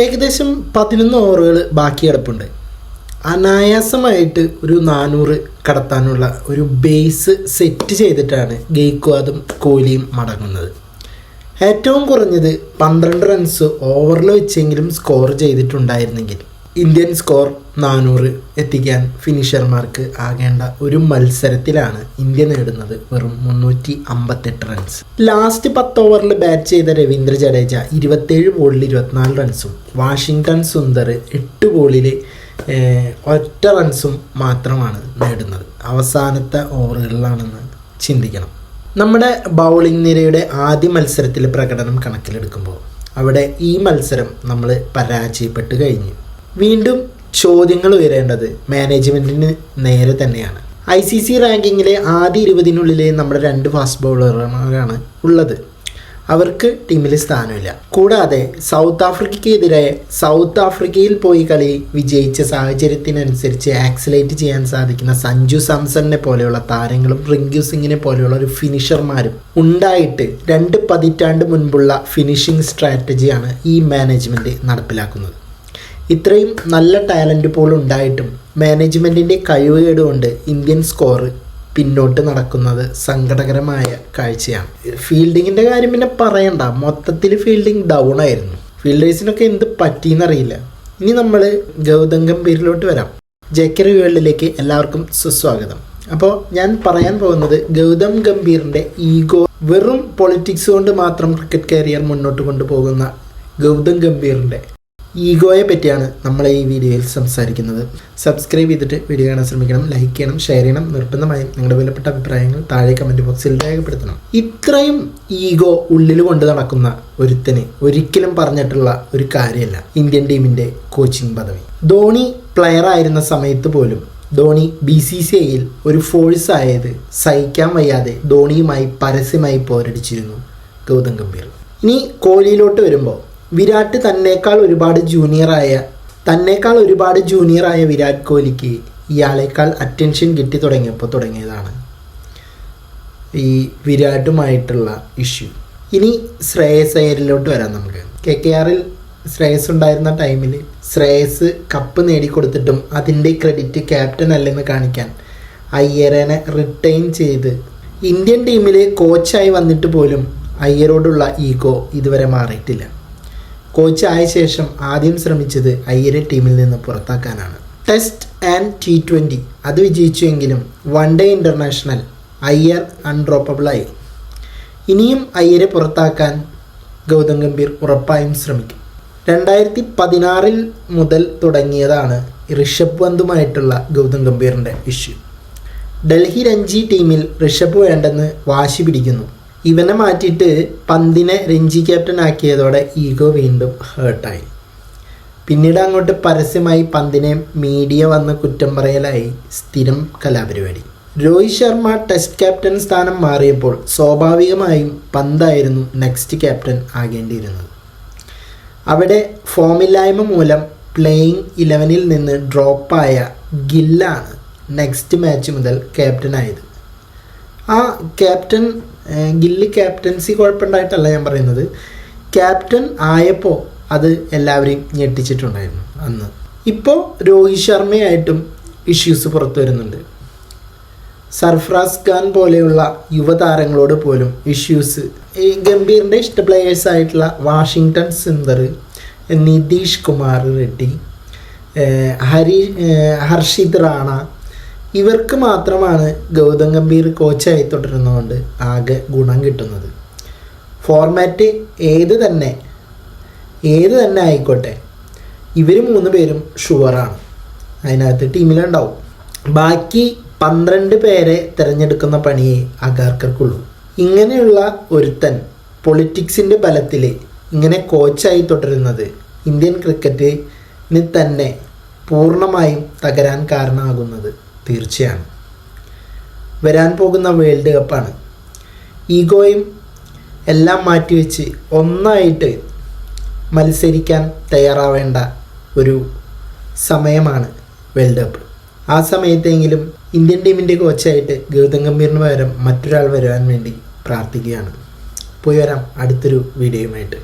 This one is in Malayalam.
ഏകദേശം പതിനൊന്ന് ഓവറുകൾ ബാക്കി കിടപ്പുണ്ട്. അനായാസമായിട്ട് ഒരു നാനൂറ് കടത്താനുള്ള ഒരു ബേസ് സെറ്റ് ചെയ്തിട്ടാണ് ഗെയ്ക്വാദും കോഹ്ലിയും മടങ്ങുന്നത്. ഏറ്റവും കുറഞ്ഞത് പന്ത്രണ്ട് റൺസ് ഓവറിൽ വെച്ചെങ്കിലും സ്കോർ ചെയ്തിട്ടുണ്ടായിരുന്നെങ്കിൽ. ഇന്ത്യൻ സ്കോർ നാനൂറ് എത്തിക്കാൻ ഫിനിഷർമാർക്ക് ആകേണ്ട ഒരു മത്സരത്തിലാണ് ഇന്ത്യ നേടുന്നത് വെറും മുന്നൂറ്റി അമ്പത്തെട്ട് റൺസ് ലാസ്റ്റ് പത്ത് ഓവറിൽ ബാറ്റ് ചെയ്ത രവീന്ദ്ര ജഡേജ ഇരുപത്തേഴ് ബോളിൽ ഇരുപത്തിനാല് റൺസും വാഷിങ്ടൺ സുന്ദർ എട്ട് ബോളിൽ ഒറ്റ റൺസും മാത്രമാണ് നേടുന്നത്. അവസാനത്തെ ഓവറുകളിലാണെന്ന് ചിന്തിക്കണം. നമ്മുടെ ബൗളിംഗ് നിരയുടെ ആദ്യ മത്സരത്തിലെ പ്രകടനം കണക്കിലെടുക്കുമ്പോൾ അവിടെ ഈ മത്സരം നമ്മൾ പരാജയപ്പെട്ട് കഴിഞ്ഞു. വീണ്ടും ചോദ്യങ്ങൾ ഉയരേണ്ടത് മാനേജ്മെന്റിന് നേരെ തന്നെയാണ്. ഐ സി സി റാങ്കിങ്ങിലെ ആദ്യ ഇരുപതിനുള്ളിലെ നമ്മുടെ രണ്ട് ഫാസ്റ്റ് ബൗളർമാരാണ് ഉള്ളത്. അവർക്ക് ടീമിൽ സ്ഥാനമില്ല. കൂടാതെ സൗത്ത് ആഫ്രിക്കയ്ക്കെതിരെ സൗത്ത് ആഫ്രിക്കയിൽ പോയി കളി വിജയിച്ച സാഹചര്യത്തിനനുസരിച്ച് ആക്സിലേറ്റ് ചെയ്യാൻ സാധിക്കുന്ന സഞ്ജു സാംസണിനെ പോലെയുള്ള താരങ്ങളും റിങ്കു സിംഗിനെ പോലെയുള്ള ഒരു ഫിനിഷർമാരും ഉണ്ടായിട്ട് രണ്ട് പതിറ്റാണ്ട് മുൻപുള്ള ഫിനിഷിംഗ് സ്ട്രാറ്റജിയാണ് ഈ മാനേജ്മെന്റ് നടപ്പിലാക്കുന്നത്. ഇത്രയും നല്ല ടാലന്റ് പോൾ ഉണ്ടായിട്ടും മാനേജ്മെന്റിന്റെ കഴിവുകേട് കൊണ്ട് ഇന്ത്യൻ സ്കോർ പിന്നോട്ട് നടക്കുന്നത് സങ്കടകരമായ കാഴ്ചയാണ്. ഫീൽഡിങ്ങിന്റെ കാര്യം പിന്നെ പറയണ്ട. മൊത്തത്തിൽ ഫീൽഡിംഗ് ഡൗൺ ആയിരുന്നു. ഫീൽഡേഴ്സിനൊക്കെ എന്ത് പറ്റിയെന്നറിയില്ല ഇനി നമ്മൾ ഗൗതം ഗംഭീരിലോട്ട് വരാം. ജക്കറി വേൾഡിലേക്ക് എല്ലാവർക്കും സുസ്വാഗതം. അപ്പോൾ ഞാൻ പറയാൻ പോകുന്നത് ഗൗതം ഗംഭീറിന്റെ ഈഗോ വെറും പൊളിറ്റിക്സ് കൊണ്ട് മാത്രം ക്രിക്കറ്റ് കരിയർ മുന്നോട്ട് കൊണ്ടുപോകുന്ന ഗൗതം ഗംഭീറിന്റെ ഈഗോയെ പറ്റിയാണ് നമ്മൾ ഈ വീഡിയോയിൽ സംസാരിക്കുന്നത്. സബ്സ്ക്രൈബ് ചെയ്തിട്ട് വീഡിയോ കാണാൻ ശ്രമിക്കണം ലൈക്ക് ചെയ്യണം ഷെയർ ചെയ്യണം നിർബന്ധമായും നിങ്ങളുടെ വിലപ്പെട്ട അഭിപ്രായങ്ങൾ താഴെ കമന്റ് ബോക്സിൽ രേഖപ്പെടുത്തണം. ഇത്രയും ഈഗോ ഉള്ളിൽ കൊണ്ട് നടക്കുന്ന ഒരുത്തന് ഒരിക്കലും പറഞ്ഞിട്ടുള്ള ഒരു കാര്യമല്ല ഇന്ത്യൻ ടീമിന്റെ കോച്ചിങ് പദവി. ധോണി പ്ലെയർ ആയിരുന്ന സമയത്ത് പോലും ധോണി ബി സി സി ഐയിൽ ഒരു ഫോഴ്സ് ആയത് സഹിക്കാൻ വയ്യാതെ ധോണിയുമായി പരസ്യമായി പോരടിച്ചിരുന്നു ഗൗതം ഗംഭീർ. ഇനി കോഹ്ലിയിലോട്ട് വരുമ്പോൾ വിരാട് തന്നേക്കാൾ ഒരുപാട് ജൂനിയറായ തന്നേക്കാൾ ഒരുപാട് ജൂനിയറായ വിരാട് കോഹ്ലിക്ക് ഇയാളേക്കാൾ അറ്റൻഷൻ കിട്ടി തുടങ്ങിയപ്പോൾ തുടങ്ങിയതാണ് ഈ വിരാട്ടുമായിട്ടുള്ള ഇഷ്യൂ ഇനി ശ്രേയസ് അയ്യരിലോട്ട് വരാം നമുക്ക്. കെ കെ ആറിൽ ശ്രേയസ് ഉണ്ടായിരുന്ന ടൈമിൽ ശ്രേയസ് കപ്പ് നേടിക്കൊടുത്തിട്ടും അതിന്റെ ക്രെഡിറ്റ് ക്യാപ്റ്റൻ അല്ലെന്ന് കാണിക്കാൻ അയ്യരനെ റിട്ടൈൻ ചെയ്ത് ഇന്ത്യൻ ടീമിൽ കോച്ചായി വന്നിട്ട് പോലും അയ്യരോടുള്ള ഈഗോ ഇതുവരെ മാറിയിട്ടില്ല. കോച്ച് ആയ ശേഷം ആദ്യം ശ്രമിച്ചത് അയ്യരെ ടീമിൽ നിന്ന് പുറത്താക്കാനാണ്. ടെസ്റ്റ് ആൻഡ് ടി ട്വന്റി അത് വിജയിച്ചുവെങ്കിലും വൺ ഡേ ഇന്റർനാഷണൽ അയ്യർ അൺഡ്രോപ്പബിളായി ഇനിയും അയ്യരെ പുറത്താക്കാൻ ഗൗതം ഗംഭീർ ഉറപ്പായും ശ്രമിക്കും. രണ്ടായിരത്തി പതിനാറിൽ മുതൽ തുടങ്ങിയതാണ് ഋഷഭ് പന്തുമായിട്ടുള്ള ഗൗതം ഗംഭീറിന്റെ ഇഷ്യൂ ഡൽഹി രഞ്ജി ടീമിൽ ഋഷഭ് വേണ്ടെന്ന് വാശി പിടിക്കുന്നു. ഇവനെ മാറ്റിയിട്ട് പന്തിനെ രഞ്ജി ക്യാപ്റ്റൻ ആക്കിയതോടെ ഈഗോ വീണ്ടും ഹേർട്ടായി പിന്നീട് അങ്ങോട്ട് പരസ്യമായി പന്തിനെ മീഡിയ വന്ന് കുറ്റം പറയലായി സ്ഥിരം കലാപരിപാടി. രോഹിത് ശർമ്മ ടെസ്റ്റ് ക്യാപ്റ്റൻ സ്ഥാനം മാറിയപ്പോൾ സ്വാഭാവികമായും പന്തായിരുന്നു നെക്സ്റ്റ് ക്യാപ്റ്റൻ ആകേണ്ടിയിരുന്നത്. അവിടെ ഫോമില്ലായ്മ മൂലം പ്ലേയിങ് ഇലവനിൽ നിന്ന് ഡ്രോപ്പായ ഗില്ലാണ് നെക്സ്റ്റ് മാച്ച് മുതൽ ക്യാപ്റ്റനായത് ആ ക്യാപ്റ്റൻ ഗില്ലി ക്യാപ്റ്റൻസി കുഴപ്പമുണ്ടായിട്ടല്ല ഞാൻ പറയുന്നത്. ക്യാപ്റ്റൻ ആയപ്പോൾ അത് എല്ലാവരെയും ഞെട്ടിച്ചിട്ടുണ്ടായിരുന്നു അന്ന്. ഇപ്പോൾ രോഹിത് ശർമ്മയായിട്ടും ഇഷ്യൂസ് പുറത്തു വരുന്നുണ്ട്. സർഫ്രാസ് ഖാൻ പോലെയുള്ള യുവതാരങ്ങളോട് പോലും ഇഷ്യൂസ് ഈ ഗംഭീറിന്റെ ഇഷ്ട പ്ലേയേഴ്സ് ആയിട്ടുള്ള വാഷിങ്ടൺ സുന്ദർ നിതീഷ് കുമാർ റെഡ്ഡി ഹരി ഹർഷിത് റാണ ഇവർക്ക് മാത്രമാണ് ഗൗതം ഗംഭീർ കോച്ചായി തുടരുന്നതുകൊണ്ട് ആകെ ഗുണം കിട്ടുന്നത്. ഫോർമാറ്റ് ഏത് തന്നെ ഏത് തന്നെ ആയിക്കോട്ടെ ഇവർ മൂന്ന് പേരും ഷുവറാണ് അതിനകത്ത് ടീമിലുണ്ടാവും. ബാക്കി പന്ത്രണ്ട് പേരെ തിരഞ്ഞെടുക്കുന്ന പണിയെ അഗാർക്കർക്കുള്ളൂ. ഇങ്ങനെയുള്ള ഒരുത്തൻ പൊളിറ്റിക്സിന്റെ ബലത്തിൽ ഇങ്ങനെ കോച്ചായി തുടരുന്നത് ഇന്ത്യൻ ക്രിക്കറ്റിന് തന്നെ പൂർണമായും തകരാൻ കാരണമാകുന്നത്. തീർച്ചയാണ്. വരാൻ പോകുന്ന വേൾഡ് കപ്പാണ്. ഈഗോയും എല്ലാം മാറ്റിവെച്ച് ഒന്നായിട്ട് മത്സരിക്കാൻ തയ്യാറാവേണ്ട ഒരു സമയമാണ് വേൾഡ് കപ്പ്. ആ സമയത്തെങ്കിലും ഇന്ത്യൻ ടീമിന്റെ കോച്ചായിട്ട് ഗൗതം ഗംഭീറിന് പകരം മറ്റൊരാൾ വരുവാൻ വേണ്ടി പ്രാർത്ഥിക്കുകയാണ്. പോയി വരാം അടുത്തൊരു വീഡിയോയുമായിട്ട്.